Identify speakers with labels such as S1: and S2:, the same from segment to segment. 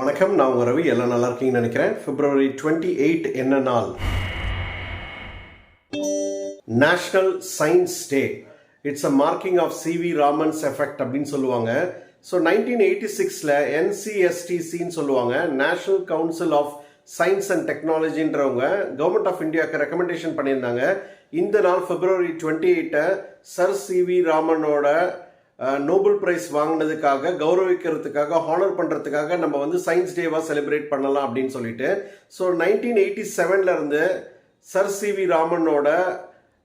S1: வணக்கம் நான் உங்க ரவி. எல்லாம் நல்லா இருக்கீங்கன்னு நினைக்கிறேன். பிப்ரவரி டுவெண்ட்டி எயிட் என்ன நாள்? National science day it's a marking of CV Raman's effect அப்படின்னு சொல்லுவாங்க. ஸோ நைன்டீன் எயிட்டி சிக்ஸில் என்சிஎஸ்டிசின்னு சொல்லுவாங்க. National council of science and டெக்னாலஜின்றவங்க government of இந்தியாவுக்கு ரெக்கமெண்டேஷன் பண்ணியிருந்தாங்க. இந்த நாள் பிப்ரவரி டுவெண்ட்டி எயிட்டை சர் சிவி ராமனோட நோபல் பிரைஸ் வாங்கினதுக்காக கௌரவிக்கிறதுக்காக ஹானர் பண்ணுறதுக்காக நம்ம வந்து சயின்ஸ் டேவாக செலிப்ரேட் பண்ணலாம் அப்படின்னு சொல்லிட்டு. ஸோ நைன்டீன் எயிட்டி செவன்லேருந்து சர் சி வி ராமனோட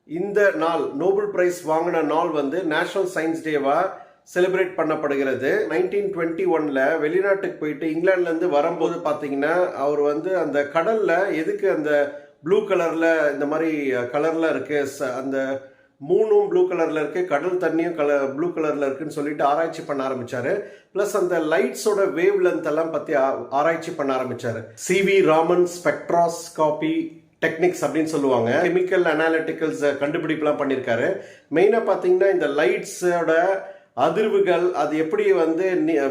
S1: இந்த நாள் நோபல் பிரைஸ் வாங்கின நாள் வந்து நேஷனல் சயின்ஸ் டேவாக செலிப்ரேட் பண்ணப்படுகிறது. நைன்டீன் டுவெண்ட்டி ஒனில் வெளிநாட்டுக்கு போயிட்டு இங்கிலாந்துலேருந்து வரும்போது பார்த்தீங்கன்னா அவர் வந்து அந்த கடலில் எதுக்கு அந்த ப்ளூ கலரில் இந்த மாதிரி கலரில் இருக்குது ச- அந்த மூணும் ப்ளூ கலரில் இருக்குது கடல் தண்ணியும் கலர் ப்ளூ கலரில் இருக்குதுன்னு சொல்லிட்டு ஆராய்ச்சி பண்ண ஆரம்பித்தார் ப்ளஸ் அந்த லைட்ஸோட வேவ் லென்த் எல்லாம் பற்றி ஆ- ஆராய்ச்சி பண்ண ஆரம்பித்தார் சிவி ராமன் ஸ்பெக்ட்ராஸ்காபி டெக்னிக்ஸ் அப்படின்னு சொல்லுவாங்க. கெமிக்கல் அனாலிட்டிக்கல்ஸ் கண்டுபிடிப்புலாம் பண்ணியிருக்காரு மெயினாக பார்த்தீங்கன்னா இந்த லைட்ஸோட அதிர்வுகள் அது எப்படி வந்து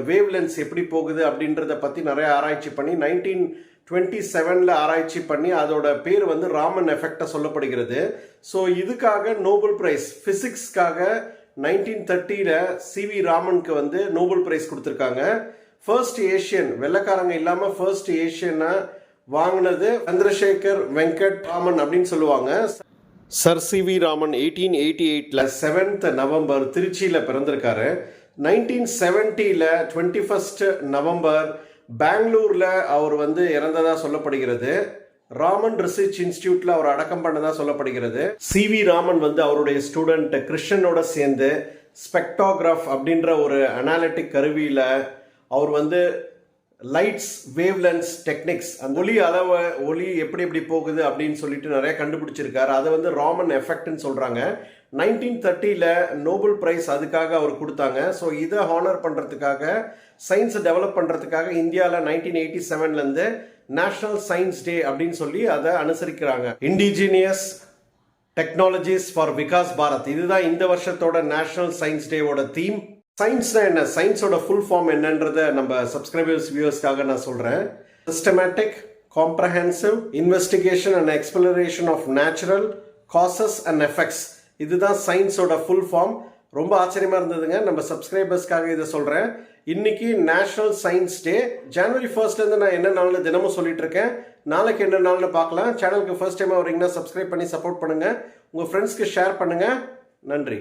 S1: வேவ் லென்ஸ் எப்படி போகுது அப்படின்றத பற்றி நிறைய ஆராய்ச்சி பண்ணி நைன்டீன் டுவெண்ட்டி செவனில் ஆராய்ச்சி பண்ணி அதோட பேர் வந்து ராமன் எஃபெக்டாக சொல்லப்படுகிறது. ஸோ இதுக்காக நோபல் பிரைஸ் ஃபிசிக்ஸ்க்காக நைன்டீன் தேர்ட்டியில் சிவி ராமனுக்கு வந்து நோபல் பிரைஸ் கொடுத்துருக்காங்க. ஃபர்ஸ்ட் ஏஷியன் வெள்ளைக்காரங்க இல்லாமல் ஃபர்ஸ்ட் ஏஷியனை வாங்கினது சந்திரசேகர் வெங்கட் ராமன் அப்படின்னு சொல்லுவாங்க. Sir C V Raman eighteen eighty எயிட்டில் செவன்த் நவம்பர் திருச்சியில் பிறந்திருக்காரு. நைன்டீன் செவன்ட்டியில் டுவெண்ட்டி ஃபஸ்ட் நவம்பர் பெங்களூரில் அவர் வந்து இறந்ததாக சொல்லப்படுகிறது. ராமன் ரிசர்ச் இன்ஸ்டியூட்ல அவர் அடக்கம் பண்ணதா சொல்லப்படுகிறது. சி வி ராமன் வந்து அவருடைய ஸ்டூடெண்ட் கிருஷ்ணனோட சேர்ந்து ஸ்பெக்டோகிராஃப் அப்படின்ற ஒரு அனாலிட்டிக் கருவியில் அவர் வந்து லைட்ஸ் வேவ்லென்ஸ் டெக்னிக்ஸ் அந்த ஒலி அளவை ஒளி எப்படி எப்படி போகுது அப்படின்னு சொல்லிட்டு நிறைய கண்டுபிடிச்சிருக்காரு. அதை வந்து ராமன் எஃபெக்ட்னு சொல்கிறாங்க நைன்டீன் தேர்ட்டியில் நோபல் பிரைஸ் அதுக்காக அவர் கொடுத்தாங்க. ஸோ இதை ஹானர் பண்ணுறதுக்காக சயின்ஸை டெவலப் பண்ணுறதுக்காக இந்தியாவில் நைன்டீன் எயிட்டி செவன்லேருந்து நேஷ்னல் சயின்ஸ் டே அப்படின்னு சொல்லி அதை அனுசரிக்கிறாங்க. Indigenous technologies for Vikas Bharat இதுதான் இந்த வருஷத்தோட நேஷனல் சயின்ஸ் டேவோட தீம் சயின்ஸ்னா என்ன? சயின்ஸோட ஃபுல் ஃபார்ம் என்னன்றத நம்ம சப்ஸ்கிரைபர்ஸ் வியூவர்ஸ்க்காக நான் சொல்கிறேன் systematic comprehensive investigation and exploration of natural causes and effects இதுதான் சயின்ஸோட ஃபுல் ஃபார்ம் ரொம்ப ஆச்சரியமாக இருந்ததுங்க. நம்ம சப்ஸ்கிரைபர்ஸ்க்காக இதை சொல்கிறேன் இன்னைக்கு நேஷனல் சயின்ஸ் டே ஜனவரி ஃபர்ஸ்ட்லேருந்து நான் என்ன நாளில் தினமும் சொல்லிட்டு இருக்கேன். நாளைக்கு என்ன நாள்னு பார்க்கலாம். சேனலுக்கு ஃபர்ஸ்ட் டைம் வரீங்கன்னா சப்ஸ்கிரைப் பண்ணி சப்போர்ட் பண்ணுங்கள் உங்கள் ஃப்ரெண்ட்ஸ்க்கு ஷேர் பண்ணுங்கள் நன்றி.